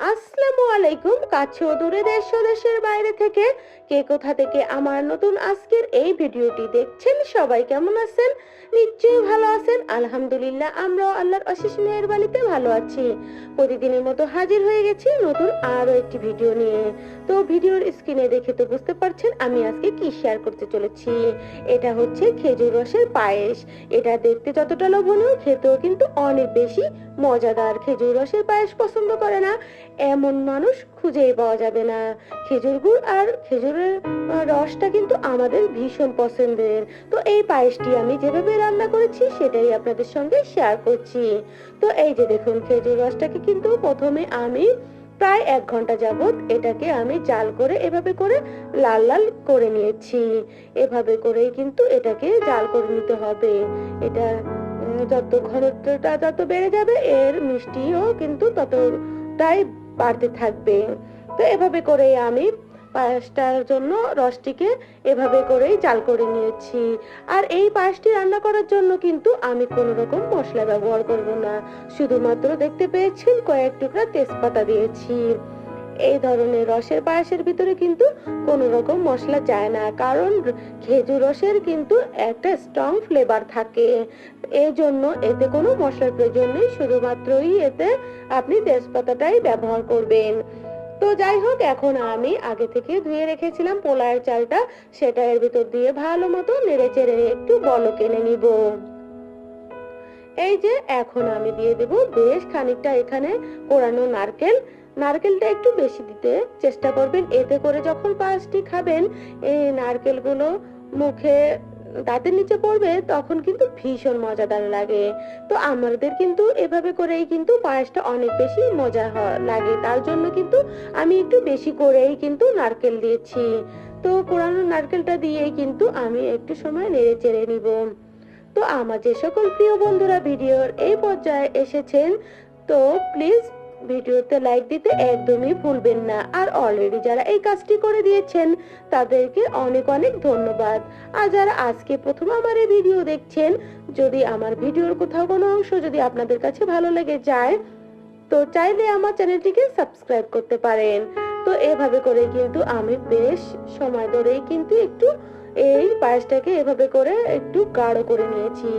আলাইকুম, কাছে ও দূরে দেশ ও দেশের বাইরে থেকে কে কোথা থেকে আমার নতুন আজকের এই ভিডিওটি দেখছেন, সবাই কেমন আছেন? নিশ্চয়ই ভালো আছেন, আলহামদুলিল্লাহ আমরাও আল্লাহর অশেষ মেহরবানিতে ভালো আছি। প্রতিদিনের মতো হাজির হয়ে গেছি নতুন আরও একটি ভিডিও নিয়ে। তো ভিডিওর স্ক্রিনে দেখে তো বুঝতে পারছেন আমি আজকে কি শেয়ার করতে চলেছি। এটা হচ্ছে খেজুর রসের পায়েস। এটা দেখতে যতটা লোভনীয়, খেতেও কিন্তু অনেক বেশি মজাদার। খেজুর রসের পায়েস পছন্দ করে না। এমন মানুষ খুঁজেই পাওয়া যাবে না। খেজুর গুড় আর খেজুরের রসটা কিন্তু আমাদের ভীষণ পছন্দের। তো এই পায়েসটি আমি যেভাবে রান্না করেছি, সেটাই আপনাদের সঙ্গে শেয়ার করছি। তো এই যে দেখুন, খেজুর রসটাকে কিন্তু প্রথমে আমি প্রায় এক ঘণ্টা যাবত এটাকে আমি জাল করে এভাবে করে লাল লাল করে নিয়েছি। এভাবে করেই কিন্তু এটাকে জাল করে নিতে হবে। এটা যত ঘনত্বটা যত বেড়ে যাবে, এর মিষ্টিও কিন্তু তত ততটাই বাড়তে থাকবে। তো এভাবে করেই আমি পায়েসটার জন্য রসটিকে এভাবে করেই জাল করে নিয়েছি। আর এই পায়েসটি রান্না করার জন্য কিন্তু আমি কোনো রকম মশলা ব্যবহার করব না। শুধুমাত্র দেখতে পেয়েছেন কয়েক টুকরা তেজপাতা দিয়েছি। এই ধরনের রসের পায়েসের ভিতরে কিন্তু কোনো রকম মশলা যায় না, কারণ খেজুর রসের কিন্তু একটা স্ট্রং ফ্লেভার থাকে। এই জন্য এতে কোনো মশলার প্রয়োজন নেই, শুধুমাত্রই এতে আপনি তেজপাতাটাই ব্যবহার করবেন। তো যাই হোক, এখন আমি আগে থেকে ধুয়ে রেখেছিলাম পোলায়ের চালটা, সেটা এর ভিতর দিয়ে ভালো মতো নেড়ে চেড়ে একটু বলক কেনে নিব। এই যে, এখন আমি দিয়ে দেব বেশ খানিকটা এখানে কোরানো নারকেল। নারকেলটা একটু বেশি দিতে চেষ্টা করবেন। এতে করে যখন পায়েসটি খাবেন, এই নারকেলগুলো মুখে দাঁতের নিচে পড়বে, তখন কিন্তু ভীষণ মজাদার লাগে। তো আমাদের কিন্তু এভাবে করেই কিন্তু পায়েসটা অনেক বেশি মজা লাগে। তার জন্য কিন্তু আমি একটু বেশি করেই কিন্তু নারকেল দিয়েছি। তো পুরানো নারকেলটা দিয়েই কিন্তু আমি একটু সময় নেড়ে চেড়ে নিব। তো আমার যে সকল প্রিয় বন্ধুরা ভিডিওর এই পর্যায়ে এসেছেন, তো প্লিজ ভিডিওতে লাইক দিতে একদমই ভুলবেন না। আর অলরেডি যারা এই কাজটি করে দিয়েছেন, তাদেরকে অনেক অনেক ধন্যবাদ। আর যারা আজকে প্রথম আমার এই ভিডিও দেখছেন, যদি আমার ভিডিওর কোথাও কোনো অংশ যদি আপনাদের কাছে ভালো লেগে যায়, তো চাইলে আমার চ্যানেলটিকে সাবস্ক্রাইব করতে পারেন। তো এভাবে করে কিন্তু আমি বেশ সময় ধরেই কিন্তু একটু এই পায়েসটাকে এভাবে করে একটু গাঢ় করে নিয়েছি।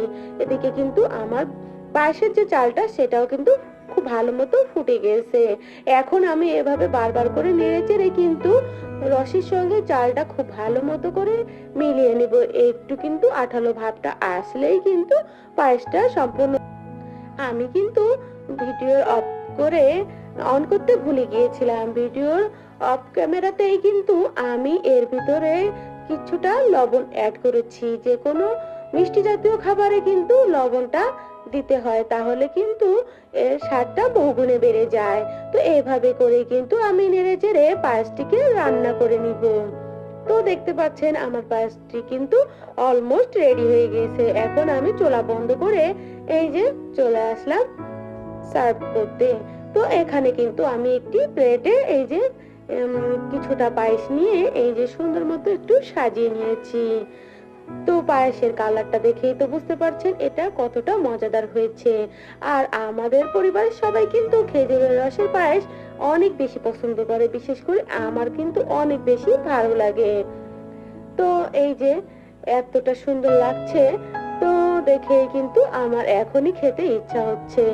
এদিকে কিন্তু আমার পায়েসের যে চালটা, সেটাও কিন্তু ভালো মতো ফুটে গেছে। এখন আমি এভাবে বারবার করে নেড়ে চেড়ে কিন্তু রসের সঙ্গে চালটা খুব ভালো মতো করে মিলিয়ে নিব। একটু কিন্তু আঠালো ভাবটা আসলেই কিন্তু পায়েসটা সম্পূর্ণ আমি কিন্তু ভিডিওর অফ করে অন করতে ভুলে গিয়েছিলাম। ভিডিওর অফ ক্যামেরাতেই কিন্তু আমি এর ভিতরে কিছুটা লবণ অ্যাড করেছি। যে কোনো মিষ্টি জাতীয় খাবারে কিন্তু লবণটা দিতে হয়, তাহলে কিন্তু এর স্বাদটা বহুগুণে বেড়ে যায়। তো এভাবে করে কিন্তু আমি নেড়ে চেড়ে পায়েসটিকে রান্না করে নিব। তো দেখতে পাচ্ছেন, আমার পায়েসটি কিন্তু অলমোস্ট রেডি হয়ে গেছে। এখন আমি চোলা বন্ধ করে এই যে চলে আসলাম সার্ভ করতে। তো এখানে কিন্তু আমি একটি প্লেটে এই যে কিছুটা পায়েস নিয়ে এই যে সুন্দর মতো একটু সাজিয়ে নিয়েছি। তো পায়েসের কালারটা দেখেই তো বুঝতে পারছেন, এটা কতটা মজাদার হয়েছে। আর আমাদের পরিবারের সবাই কিন্তু খেজুরের রসের পায়েস অনেক বেশি পছন্দ করে, বিশেষ করে আমার কিন্তু অনেক বেশি ভালো লাগে। তো এই যে এতটা সুন্দর লাগছে, তো দেখে কিন্তু আমার এখনই খেতে ইচ্ছা হচ্ছে।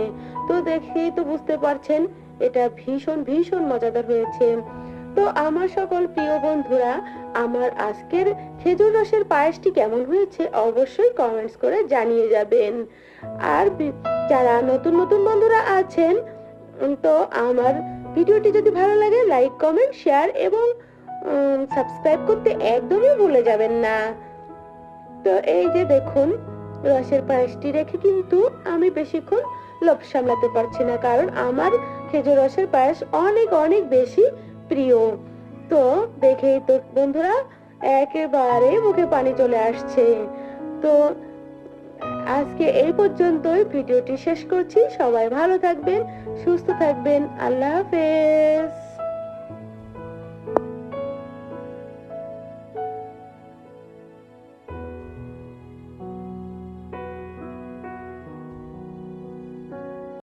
তো দেখেই তো বুঝতে পারছেন, এটা ভীষণ ভীষণ মজাদার হয়েছে। তো আমার সকল প্রিয় বন্ধুরা, আমার আজকের খেজুর রসের পায়েসটি কেমন হয়েছে অবশ্যই কমেন্টস করে জানিয়ে যাবেন। আর যারা নতুন নতুন বন্ধুরা আছেন তো আমার ভিডিওটি যদি ভালো লাগে লাইক কমেন্ট শেয়ার এবং সাবস্ক্রাইব করতে একদমই ভুলে যাবেন না। তো এই যে দেখুন, রসের পায়েসটি রেখে কিন্তু আমি বেশিক্ষণ লোভ সামলাতে পারছি না, কারণ আমার খেজুর রসের পায়েস অনেক অনেক বেশি প্রিয়। তো দেখেই তো বন্ধুরা, একেবারে মুখে পানি চলে আসছে। তো আজকে এই পর্যন্তই, ভিডিওটি শেষ করছি। সবাই ভালো থাকবেন, সুস্থ থাকবেন। আল্লাহ হাফেজ।